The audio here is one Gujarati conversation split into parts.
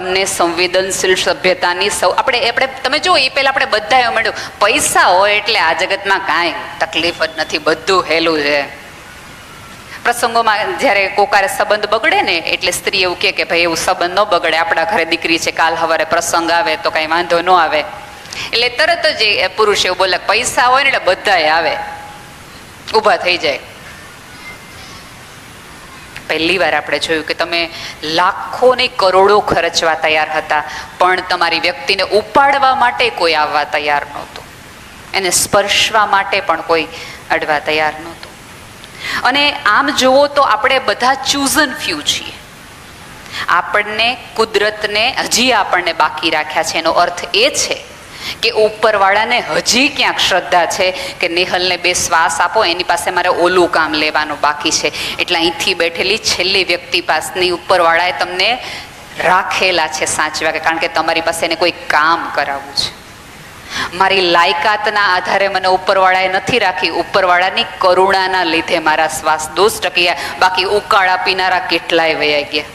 તમને સંવેદનશીલ સભ્યતાની સૌ આપણે આપણે તમે જુઓ એ પહેલાં આપણે બધા એવું મળ્યું. પૈસા હોય એટલે આ જગતમાં કાંઈ તકલીફ જ નથી. બધું હેલું છે. પ્રસંગોમાં જ્યારે કોકારે સંબંધ બગડે ને, એટલે સ્ત્રી એવું કહે કે, ભાઈ, એવું સંબંધ ન બગડે. આપણા ઘરે દીકરી છે, કાલ સવારે પ્રસંગ આવે તો કાંઈ વાંધો ન આવે. એટલે તરત જ એ પુરુષ એવું બોલે, પૈસા હોય ને એટલે બધાએ આવે. ઊભા થઈ જાય. પહેલી વાર આપણે જોયું કે તમે લાખો ને કરોડો ખર્ચવા તૈયાર હતા, પણ તમારી વ્યક્તિને ઉપાડવા માટે કોઈ આવવા તૈયાર નહોતું. એને સ્પર્શવા માટે પણ કોઈ અડવા તૈયાર નહોતું. અને આમ જુઓ તો આપણે બધા ચૂઝન ફ્યુ છીએ. આપણને કુદરતને હજી આપણને બાકી રાખ્યા છે, એનો અર્થ એ છે કે ઉપરવાળાને હજી ક્યાંક શ્રદ્ધા છે કે નેહલને બે શ્વાસ આપો, એની પાસે મારે ઓલું કામ લેવાનું બાકી છે. એટલે અહીંથી બેઠેલી છેલ્લી વ્યક્તિ પાસની ઉપરવાળાએ તમને રાખેલા છે સાચવા કે કારણ કે તમારી પાસે એને કોઈ કામ કરાવવું છે. મારી લાયકાતના આધારે મને ઉપરવાળાએ નથી રાખી, ઉપરવાળાની કરુણાના લીધે મારા શ્વાસ દોષ ટકી બાકી ઉકાળા પીનારા કેટલાય વયા ગયા.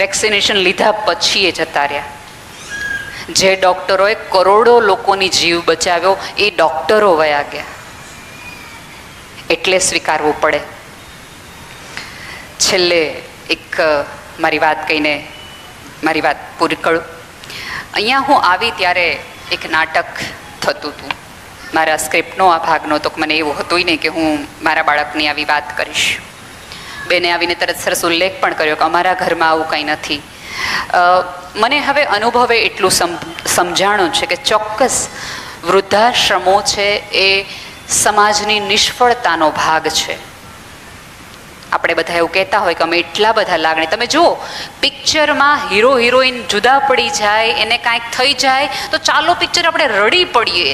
વેક્સિનેશન લીધા પછી એ જતા રહ્યા. જે ડૉક્ટરોએ કરોડો લોકોની જીવ બચાવ્યો, એ ડૉક્ટરો વયા ગયા. એટલે સ્વીકારવું પડે. છેલ્લે એક મારી વાત કહીને મારી વાત પૂરી કરું. અહીંયા હું આવી ત્યારે એક નાટક થતું હતું મારા સ્ક્રિપ્ટનો આ ભાગનો તો મને એવું હતું નહીં કે હું મારા બાળકની આવી વાત કરીશ. બેને આવીને તરત સરસ ઉલ્લેખ પણ કર્યો કે અમારા ઘરમાં આવું કંઈ નથી. મને હવે અનુભવે એટલું સમ, સમજાણું છે કે ચોક્કસ વૃદ્ધાશ્રમો છે એ સમાજની નિષ્ફળતાનો ભાગ છે. આપણે બધા એવું કહેતા હોય કે અમે એટલા બધા લાગણી. તમે જુઓ, પિક્ચરમાં હીરો હિરોઈન જુદા પડી જાય, એને કાંઈક થઈ જાય, તો ચાલો પિક્ચર આપણે રડી પડીએ.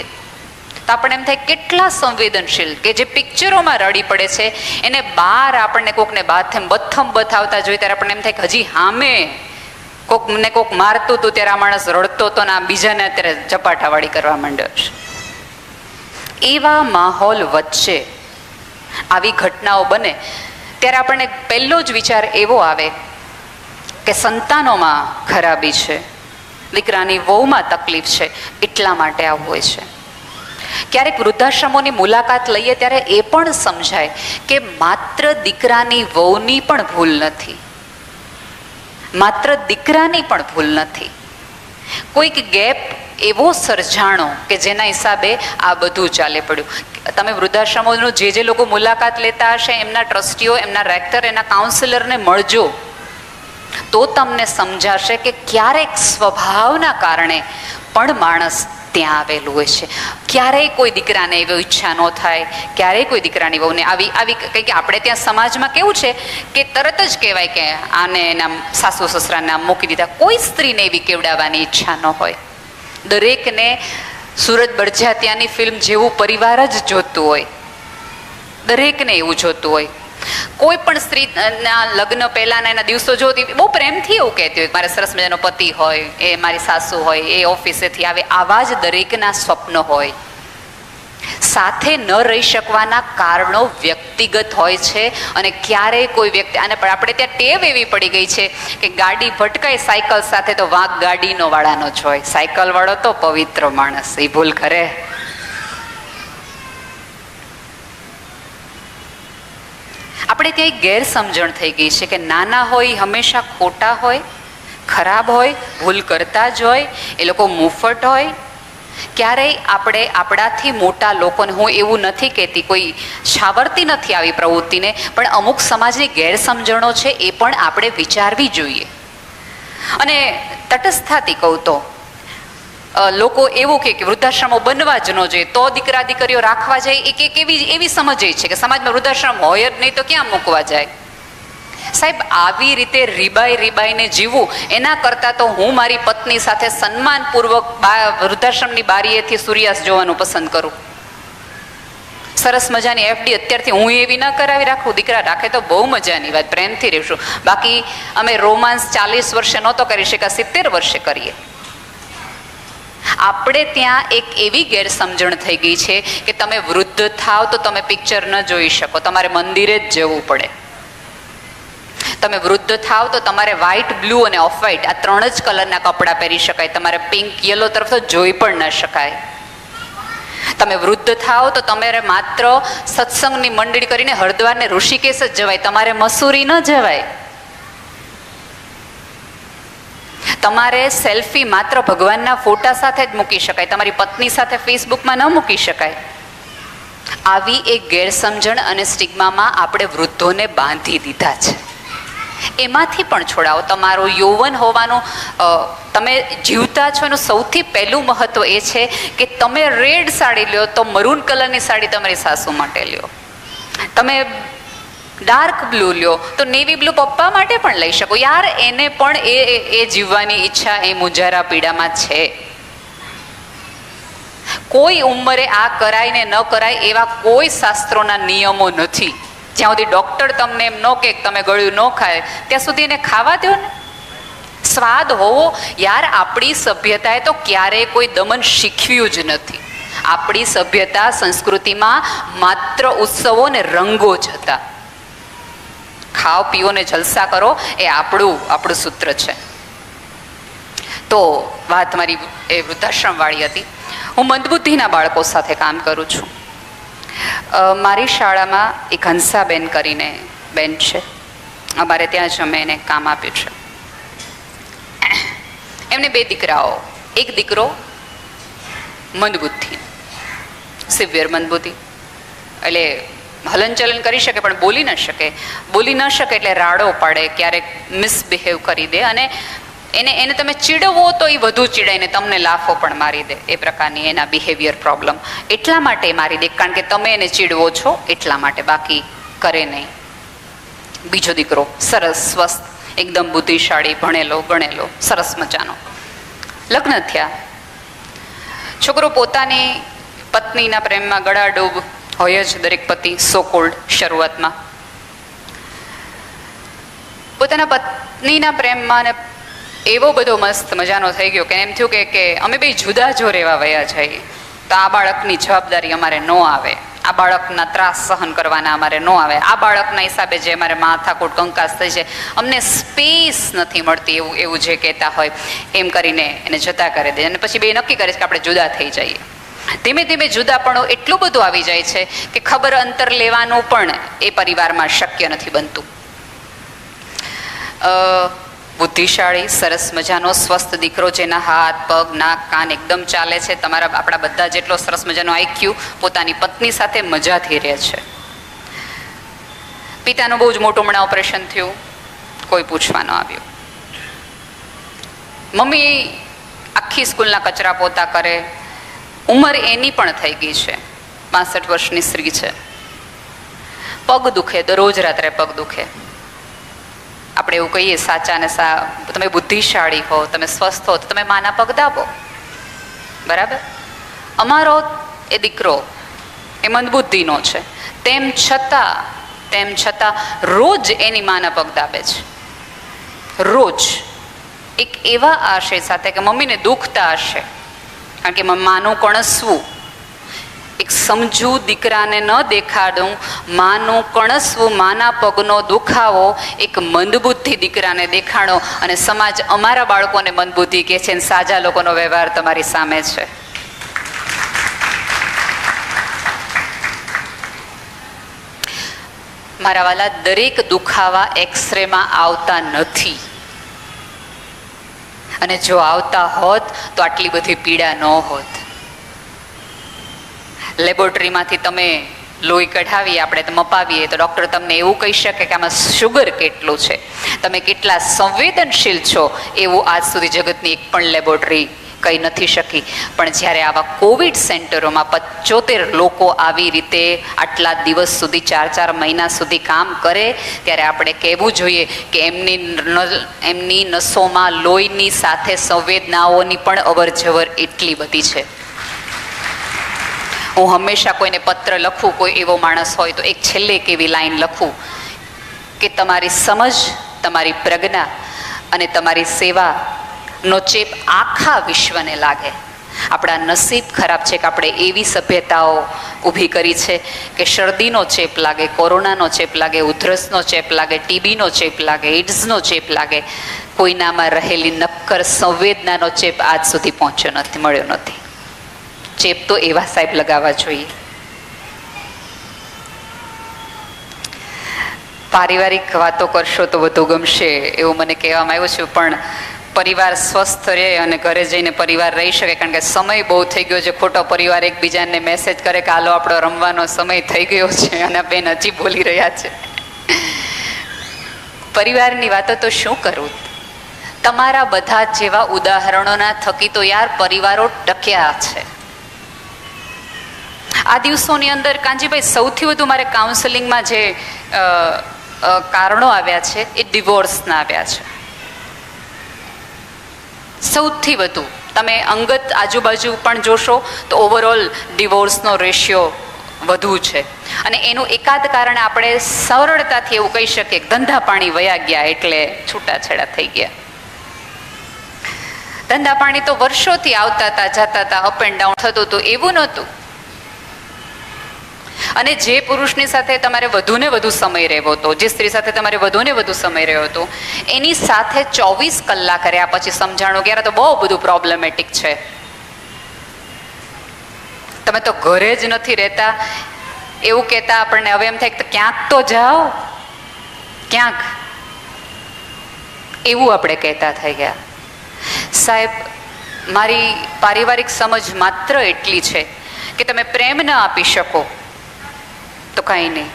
તો આપણને એમ થાય કેટલા સંવેદનશીલ કે જે પિક્ચરોમાં રડી પડે છે, એને બહાર આપણને કોકને બાથમ બથમ બથાવતા જોઈએ ત્યારે આપણને એમ થાય કે હજી હામે. કોક ને કોક મારતું હતું ત્યારે આ માણસ રડતો હતો ને આ બીજાને અત્યારે ચપાટાવાળી કરવા માંડ્યો છે. એવા માહોલ વચ્ચે આવી ઘટનાઓ બને ત્યારે આપણને પહેલો જ વિચાર એવો આવે કે સંતાનોમાં ખરાબી છે, દીકરાની વહુમાં તકલીફ છે, એટલા માટે આવું હોય છે. ક્યારેક વૃદ્ધાશ્રમોની મુલાકાત લઈએ ત્યારે એ પણ સમજાય કે માત્ર દીકરાની વહુની પણ ભૂલ નથી. માત્ર દીકરાની પણ ભૂલ નથી. કોઈક ગેપ એવો સર્જાણો કે જેના હિસાબે આ બધું ચાલે પડ્યું. તમે વૃદ્ધાશ્રમોનું જે જે લોકો મુલાકાત લેતા હશે, એમના ટ્રસ્ટીઓ, એમના રેક્ટર, એના કાઉન્સિલરને મળજો. તો તમને સમજાશે કે ક્યારેક સ્વભાવના કારણે પણ માણસ ત્યાં આવેલું હોય છે. ક્યારેય કોઈ દીકરાને એવી ઈચ્છા ન થાય, ક્યારેય કોઈ દીકરાની વહુને. આવી આવી કંઈ કે આપણે ત્યાં સમાજમાં કેવું છે કે તરત જ કહેવાય કે આને એના સાસુ સસરાના મૂકી દીધા. કોઈ સ્ત્રીને એવી કેવડાવવાની ઈચ્છા ન હોય. દરેકને સુરત બળજાત્યાની ફિલ્મ જેવું પરિવાર જ જોતું હોય. દરેકને એવું જોતું હોય. કોઈ પણ સ્ત્રીના લગ્ન પહેલાંના એના દિવસો જોતી બહુ પ્રેમથી એવું કહેતી હોય, મારે સરસ મજાનો પતિ હોય, એ મારી સાસુ હોય, એ ઓફિસેથી આવે. આવા જ દરેકના સ્વપ્ન હોય. સાથે ન રહી શકવાના કારણો વ્યક્તિગત હોય છે અને ક્યારેય કોઈ વ્યક્તિ, અને પણ આપણે ત્યાં ટેવ એવી પડી ગઈ છે કે ગાડી ભટકાય સાયકલ સાથે તો વાંક ગાડીનો વાળાનો જ હોય. સાયકલ વાળો તો પવિત્ર માણસ એ ભૂલ કરે આપણે ક્યાંય ગેરસમજણ થઈ ગઈ છે કે નાના હોય, હંમેશા ખોટા હોય, ખરાબ હોય, ભૂલ કરતા જ હોય, એ લોકો મુફટ હોય. ક્યારેય આપણે આપણાથી મોટા લોકોને, હું એવું નથી કહેતી, કોઈ છાવરતી નથી આવી પ્રવૃત્તિને, પણ અમુક સમાજની ગેરસમજણો છે એ પણ આપણે વિચારવી જોઈએ. અને તટસ્થાથી કહું તો લોકો એવું કે વૃદ્ધાશ્રમો બનવા જ ન જોઈએ. તો દીકરા દીકરીઓ રાખવા જાય એક એક એવી એવી સમજ છે કે સમાજમાં વૃદ્ધાશ્રમ હોય જ નહીં તો ક્યાં મૂકવા જાય? સાહેબ, આવી રીતે રીબાઈ રીબાઈને જીવવું, એના કરતાં તો હું મારી પત્ની સાથે સન્માનપૂર્વક વૃદ્ધાશ્રમની બારીએથી સૂર્યાસ્ત જોવાનું પસંદ કરું. સરસ મજાની એફડી અત્યારથી હું એવી ન કરાવી રાખું. દીકરા રાખે તો બહુ મજાની વાત, પ્રેમથી રહેશું. બાકી અમે રોમાન્સ ચાલીસ વર્ષે નહોતો કરી શક્યા, સિત્તેર વર્ષે કરીએ. આપણે ત્યાં એક એવી ગેરસમજણ થઈ ગઈ છે કે તમે વૃદ્ધ થાવ તો તમે પિક્ચર ન જોઈ શકો. તમારે મંદિરે જ જવું પડે. તમે વૃદ્ધ થાવ તો તમારે વ્હાઇટ બ્લુ અને ઓફ વ્હાઇટ આ ત્રણ જ કલરના કપડાં પહેરી શકાય. તમારે પિંક યલો તરફ તો જોઈ પણ ન શકાય. તમે વૃદ્ધ થાવ તો તમારે માત્ર સત્સંગની મંડળી કરીને હરદ્વારને ઋષિકેશ જ જવાય. તમારે મસૂરી ન જવાય. તમારે સેલ્ફી માત્ર ભગવાનના ફોટા સાથે જ મૂકી શકાય. તમારી પત્ની સાથે ફેસબુકમાં ન મૂકી શકાય. આવી એક ગેરસમજણ અને સ્ટિગ્મામાં આપણે વૃદ્ધોને બાંધી દીધા છે. એમાંથી પણ છોડાવો. તમારો યૌવન હોવાનું તમે જીવતા છો એનું સૌથી પહેલું મહત્વ એ છે કે તમે રેડ સાડી લ્યો તો મરૂન કલરની સાડી તમારી સાસુ માટે લ્યો. તમે ડાર્ક બ્લુ લ્યો. તો નેવી બ્લુ પપ્પા માટે પણ લઈ શકો. યાર, એને પણ એ, એ- જીવવાની ઈચ્છા એ મુજારા પીડામાં છે. કોઈ ઉંમરે આ કરાય ને ન કરાય એવા કોઈ શાસ્ત્રોના નિયમો નથી. જ્યાં સુધી ડૉક્ટર તમને એમ ન કે તમે ગળ્યું ન ખાય, ત્યાં સુધી એને ખાવા દો ને. સ્વાદ હોવો, યાર, આપણી સભ્યતાએ તો ક્યારેય કોઈ દમન શીખવ્યું જ નથી. આપણી સભ્યતા સંસ્કૃતિમાં માત્ર ઉત્સવો ને રંગો જ હતા. ખાઓ, પીઓ ને જલસા કરો, એ આપણું આપણું સૂત્ર છે. તો વાત મારી એ વૃદ્ધાશ્રમવાળી હતી. હું મંદબુદ્ધિના બાળકો સાથે કામ કરું છું. મારી શાળામાં એક હંસાબેન કરીને બેન છે. અમારે ત્યાં જ અમે એને કામ આપ્યું છે. એમને બે દીકરાઓ, એક દીકરો મંદબુદ્ધિ, સિવિયર મંદબુદ્ધિ. એટલે હલનચલન કરી શકે, પણ બોલી ન શકે. બોલી ન શકે એટલે રાડો પાડે, ક્યારેક મિસબિહેવ કરી દે અને એને એને તમે ચીડવો તો એ વધુ ચીડાઈને તમને લાફો પણ મારી દે, એ પ્રકારની એના બિહેવિયર પ્રોબ્લેમ એટલા માટે મારી દે, કારણ કે તમે એને ચીડવો છો, એટલા માટે બાકી કરે નહીં. બીજો દીકરો, સરસ, સ્વસ્થ, એકદમ બુદ્ધિશાળી, ભણેલો, ગણેલો, સરસ મજાનો. લગ્ન થયા. છોકરો પોતાની પત્નીના પ્રેમમાં ગળાડૂબ હોય જ દરેક પતિ સો કોલ્ડ શરૂઆતમાં. પોતાના પત્નીના પ્રેમમાં ને એવો બધો મસ્ત મજાનો થઈ ગયો કે એમ થયું કે કે અમે બે જુદા જો રહેવા વયા જઈએ. તો આ બાળકની જવાબદારી અમારે ન આવે. આ બાળકના ત્રાસ સહન કરવાના અમારે ન આવે. આ બાળકના હિસાબે જે અમારે માથાકૂટ, કંકાસ થઈ છે અમને સ્પેસ નથી મળતી એવું એવું જે કહેતા હોય. એમ કરીને એને જતા કરી દે. અને પછી બે નક્કી કરે છે કે આપણે જુદા થઈ જઈએ. ધીમે ધીમે જુદાપણો એટલું બધું આવી જાય છે કે ખબર અંતર લેવાનું પણ એ પરિવારમાં શક્ય નથી બનતું. બુદ્ધિશાળી, સરસ મજાનો, સ્વસ્થ દીકરો જેના હાથ, પગ, નાક, કાન એકદમ ચાલે છે. તમારા આપણા બધા જેટલો સરસ મજાનો આઈક્યુ પોતાની પત્ની સાથે મજાથી રહે છે. પિતાનું બહુ જ મોટું હમણાં ઓપરેશન થયું. કોઈ પૂછવા ન આવ્યું. મમ્મી આખી સ્કૂલના કચરા પોતા કરે. ઉંમર એની પણ થઈ ગઈ છે. પાસઠ વર્ષની સ્ત્રી છે. પગ દુખે દરરોજ રાત્રે પગ દુખે. આપણે એવું કહીએ, સાચા ને સા, તમે બુદ્ધિશાળી હો, તમે સ્વસ્થ હો, તો તમે માના પગ દાબો. બરાબર? અમારો એ દીકરો એ મંદબુદ્ધિનો છે. તેમ છતાં તેમ છતાં રોજ એની માના પગ દાબે છે. રોજ. એક એવા આશય સાથે કે મમ્મીને દુખતા હશે. કારણ કે માનું કણસવું. એક સમજુ દીકરાને ન દેખાડું, માનું કણસવું, માના પગનો દુખાવો, એક મંદબુદ્ધિ દીકરાને દેખાડો અને સમાજ અમારા બાળકોને મંદબુદ્ધિ કહે છે અને સાજા લોકોનો વ્યવહાર તમારી સામે છે. મારા વાલા દરેક દુખાવા એક્સરેમાં આવતા નથી. અને જો આવતા હોત તો આટલી બધી પીડા ન હોત. લેબોરેટરીમાંથી તમે લોહી કઢાવીએ, આપણે મપાવીએ, તો ડૉક્ટર તમને એવું કહી શકે કે આમાં શુગર કેટલું છે. તમે કેટલા સંવેદનશીલ છો, એવું આજ સુધી જગતની એક પણ લેબોરેટરી કહી નથી શકી. પણ જ્યારે આવા કોવિડ સેન્ટરોમાં પચોતેર લોકો આવી રીતે આટલા દિવસ સુધી, ચાર ચાર મહિના સુધી કામ કરે, ત્યારે આપણે કહેવું જોઈએ કે એમની એમની નસોમાં લોહીની સાથે સંવેદનાઓની પણ અવરજવર એટલી બધી છે. હું હંમેશા કોઈને પત્ર લખું, કોઈ એવો માણસ હોય તો એક છેલ્લે એક એવી લાઈન લખું કે તમારી સમજ, તમારી પ્રજ્ઞા અને તમારી સેવાનો ચેપ આખા વિશ્વને લાગે. આપણા નસીબ ખરાબ છે કે આપણે એવી સભ્યતાઓ ઊભી કરી છે કે શરદીનો ચેપ લાગે, કોરોનાનો ચેપ લાગે, ઉધરસનો ચેપ લાગે, ટીબીનો ચેપ લાગે એડ્સનો ચેપ લાગે. કોઈનામાં રહેલી નક્કર સંવેદનાનો ચેપ આજ સુધી પહોંચ્યો નથી, મળ્યો નથી. ચેપ તો એવા સાહેબ લગાવવા જોઈએ. પારિવારિક વાતો કરશો તો વધુ ગમશે એવું મને કહેવામાં આવ્યું છે, પણ પરિવાર સ્વસ્થ રહે અને ઘરે જઈને પરિવાર રહી શકે, કારણ કે સમય બહુ થઈ ગયો છે. ખોટો પરિવાર એકબીજાને મેસેજ કરે કે હાલો, આપણો રમવાનો સમય થઈ ગયો છે અને બેન હજી બોલી રહ્યા છે. પરિવારની વાતો તો શું કરું? તમારા બધા જેવા ઉદાહરણોના થકી તો યાર પરિવારો ટક્યા છે. આ દિવસોની અંદર કાંજીભાઈ સૌથી વધુ મારે કાઉન્સેલિંગમાં જે કારણો આવ્યા છે એ ડિવોર્સના આવ્યા છે. સૌથી વધુ. તમે અંગત આજુબાજુ પણ જોશો તો ઓવરઓલ ડિવોર્સનો રેશિયો વધુ છે. અને એનું એકાદ કારણ આપણે સરળતાથી એવું કહી શકીએ ધંધા પાણી વયા ગયા એટલે છૂટાછેડા થઈ ગયા. ધંધા પાણી તો વર્ષોથી આવતા હતા, જતા હતા અપ એન્ડ ડાઉન થતું હતું, એવું નહોતું. અને જે પુરુષની સાથે તમારે વધુને વધુ સમય રહેવો હતો, જે સ્ત્રી સાથે તમારે વધુને વધુ સમય રહ્યો હતો, એની સાથે ચોવીસ કલાક રહ્યા પછી સમજાણો કે તો બહુ બધું પ્રોબ્લેમેટિક છે. તમે તો ઘરે જ નથી રહેતા. એવું કહેતા આપણને હવે એમ થાય કે ક્યાંક તો જાઓ. ક્યાંક? એવું આપણે કહેતા થઈ ગયા. સાહેબ, મારી પારિવારિક સમજ માત્ર એટલી છે કે તમે પ્રેમ ન આપી શકો. તો કાંઈ નહીં.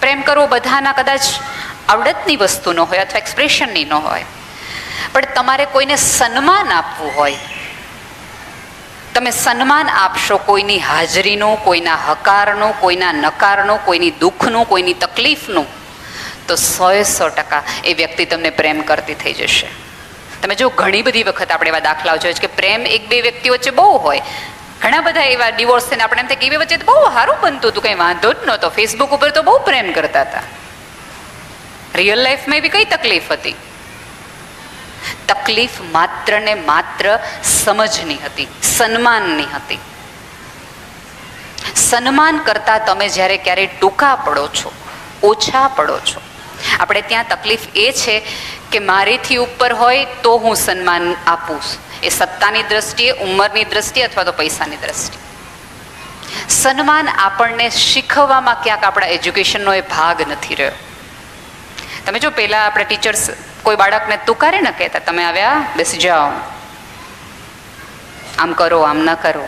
પ્રેમ કરવો બધાના કદાચ આવડતની વસ્તુ ન હોય અથવા એક્સપ્રેશનની ન હોય. પણ તમારે કોઈને સન્માન આપવું હોય. તમે સન્માન આપશો કોઈની હાજરીનું, કોઈના હકારનું, કોઈના નકારનું, કોઈની દુઃખનું, કોઈની તકલીફનું, તો સોએ સો ટકા એ વ્યક્તિ તમને પ્રેમ કરતી થઈ જશે. તમે જો ઘણી બધી વખત આપણે એવા દાખલાઓ જોઈએ કે પ્રેમ એક બે વ્યક્તિ વચ્ચે બહુ હોય ઘણા બધા એવા ડિવોર્સ થઈને આપણે એમ કે એ વચ્ચે બહુ સારું બનતું હતું, કંઈ વાંધો જ નહોતો. ફેસબુક ઉપર તો બહુ પ્રેમ કરતા હતા. રિયલ લાઈફમાં એવી કઈ તકલીફ હતી? તકલીફ માત્ર ને માત્ર સમજની હતી, સન્માનની હતી. સન્માન કરતા તમે જ્યારે ક્યારે ટૂંકા પડો છો, ઓછા પડો છો. આપણે ત્યાં તકલીફ એ છે કે મારીથી ઉપર હોય તો હું સન્માન આપું એ સત્તાની દ્રષ્ટિએ, ઉંમરની દ્રષ્ટિએ અથવા તો પૈસાની દ્રષ્ટિએ. સન્માન આપણને શીખવવામાં ક્યાંક આપણા એજ્યુકેશનનો એ ભાગ નથી રહ્યો. તમે જો પહેલાં આપણે ટીચર્સ, કોઈ બાળકને તુકારે ન કહેતા, તમે આવ્યા, બેસી જાઓ. આમ કરો, આમ ન કરો.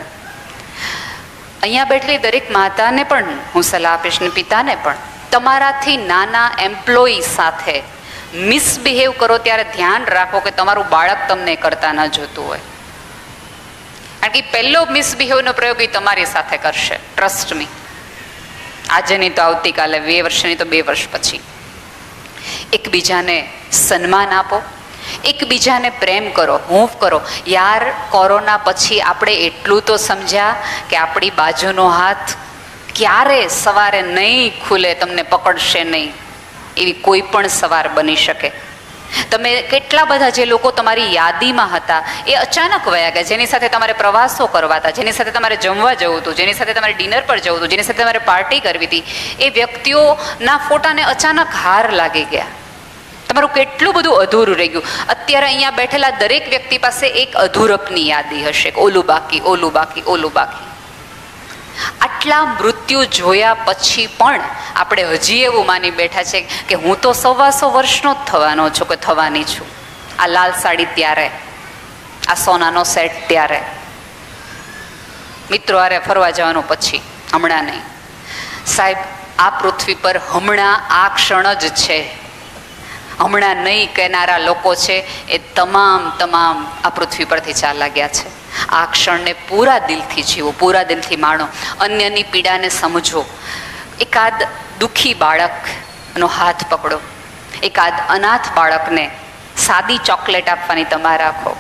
અહીંયા બેઠેલી દરેક માતાને પણ હું સલાહ આપીશ ને પિતાને પણ, તમારાથી નાના એમ્પ્લોયી સાથે મિસબિહેવ કરો ત્યારે ધ્યાન રાખો કે તમારું બાળક તમને કરતા ન જોતું હોય. કારણ કે પહેલો મિસબિહેવનો પ્રયોગ એ તમારી સાથે કરશે. ટ્રસ્ટ મી આજે નહીં તો આવતીકાલે બે વર્ષની તો બે વર્ષ પછી. એકબીજાને સન્માન આપો. એકબીજાને પ્રેમ કરો, હૂંફ કરો. યાર, કોરોના પછી આપણે એટલું તો સમજ્યા કે આપણી બાજુનો હાથ ક્યારે સવારે નહીં ખુલે, તમને પકડશે નહીં. એવી કોઈ પણ સવાર બની શકે. તમે કેટલા બધા જે લોકો તમારી યાદીમાં હતા, એ અચાનક વયા ગયા. જેની સાથે તમારે પ્રવાસો કરવા હતા, જેની સાથે તમારે જમવા જવું હતું, જેની સાથે તમારે ડિનર પર જવું હતું, જેની સાથે તમારે પાર્ટી કરવી હતી, એ વ્યક્તિઓના ફોટાને અચાનક હાર લાગી ગયા. તમારું કેટલું બધું અધૂરું રહી ગયું. અત્યારે અહીંયા બેઠેલા દરેક વ્યક્તિ પાસે એક અધૂરપની યાદી હશે. ઓલું બાકી ઓલું બાકી ઓલું બાકી. આટલા મૃત્યુ જોયા પછી પણ આપણે હજી એવું માની બેઠા છે કે હું તો સવાસો વર્ષનો જ થવાનો છું કે થવાની છું. આ લાલ સાડી ત્યારે, આ સોનાનો સેટ ત્યારે. મિત્રો, આરે ફરવા જવાનું પછી, હમણાં નહીં. સાહેબ, આ પૃથ્વી પર હમણાં આ ક્ષણ જ છે. હમણાં નહીં કહેનારા લોકો છે એ તમામ તમામ આ પૃથ્વી પરથી ચાલ ગયા છે. આ ક્ષણને પૂરા દિલથી જીવો, પૂરા દિલથી માણો. અન્યની પીડાને સમજો. એકાદ દુઃખી બાળકનો હાથ પકડો. એકાદ અનાથ બાળકને સાદી ચોકલેટ આપવાની તમા રાખો.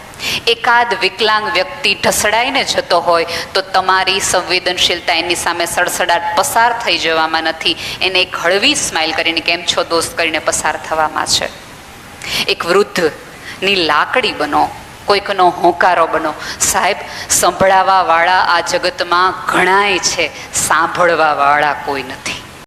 એકાદ વિકલાંગ વ્યક્તિ ઢસડાઈને જતો હોય તો તમારી સંવેદનશીલતા એની સામે સડસડાટ પસાર થઈ જવામાં નથી. એને એક હળવી સ્માઇલ કરીને કેમ છો દોસ્ત? કરીને પસાર થવામાં છે. એક વૃદ્ધની લાકડી બનો. કોઈકનો હોંકારો બનો. સાહેબ સંભળાવાવાળા આ જગતમાં ઘણાય છે સાંભળવાવાળા કોઈ નથી.